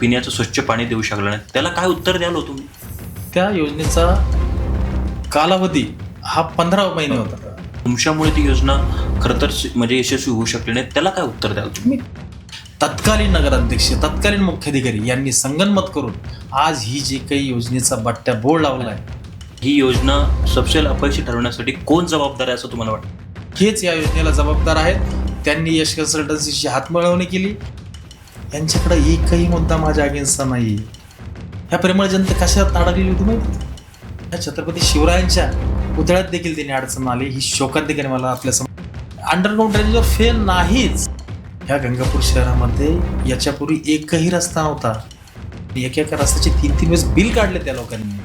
पिण्याचं स्वच्छ पाणी देऊ शकला नाही. त्याला काय उत्तर द्याल हो तुम्ही? त्या योजनेचा कालावधी हा पंधरा महिने होता. तुमच्यामुळे ती योजना खरं तर म्हणजे यशस्वी होऊ शकली नाही. त्याला काय उत्तर द्याल तुम्ही? तुम्ही तत्कालीन नगराध्यक्ष तत्कालीन मुख्याधिकारी यांनी संगनमत करून आज ही जी काही योजनेचा बट्ट्या बोर्ड लावला आहे ही योजना सपशेल अपयशी ठरवण्यासाठी कोण जबाबदार आहे असं तुम्हाला वाटतं? हेच या योजनेला जबाबदार आहेत. त्यांनी यश कन्सल्टन्सीची हातमिळवणी केली. यांच्याकडे एकही मुद्दा माझ्या अगेन्स्टचा नाही ह्या प्रेमळ जनता कशात अडकलेली होती माहिती? ह्या छत्रपती शिवरायांच्या पुतळ्यात देखील त्यांनी अडचण आली. ही शोकात देखील मला आपल्यासमोर अंडरग्राऊंड ड्रेनेजवर फेल नाहीच. ह्या गंगापूर शहरामध्ये याच्यापूर्वी एकही रस्ता नव्हता. एक एका रस्त्याचे तीन तीन वेळेस बिल काढले त्या लोकांनी.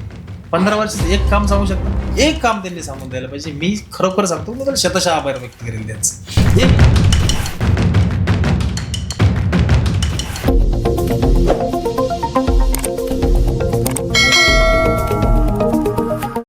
पंधरा वर्षात एक काम सांगू शकतो? एक काम त्यांनी सांगून द्यायला पाहिजे. मी खरोखर सांगतो मी त्याला शतशः आभार व्यक्त करेल त्यांचं. एक